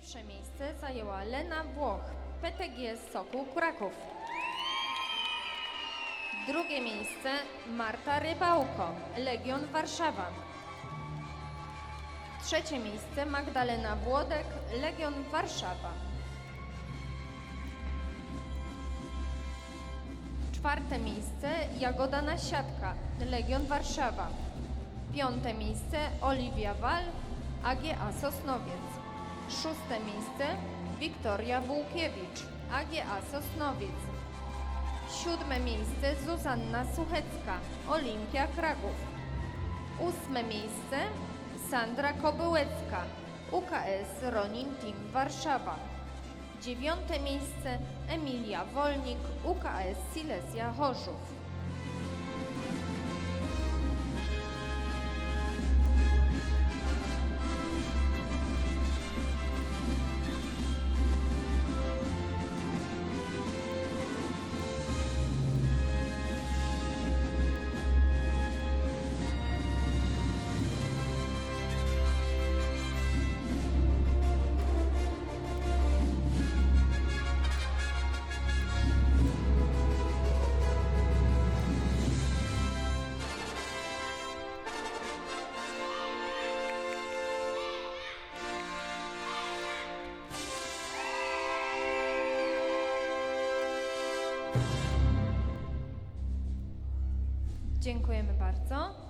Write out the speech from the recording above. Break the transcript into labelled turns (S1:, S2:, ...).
S1: Pierwsze miejsce zajęła Lena Włoch, PTG Sokół Kraków. Drugie miejsce Marta Rybałko, Legion Warszawa. Trzecie miejsce Magdalena Włodek, Legion Warszawa. Czwarte miejsce Jagoda Nasiadka, Legion Warszawa. Piąte miejsce Oliwia Wal, AGA Sosnowiec. Szóste miejsce Wiktoria Bułkiewicz, AGA Sosnowiec. Siódme miejsce Zuzanna Suchecka, Olimpia Kraków. Ósme miejsce Sandra Kobyłecka, UKS Ronin Team Warszawa. Dziewiąte miejsce Emilia Wolnik, UKS Silesia Chorzów. Dziękujemy bardzo.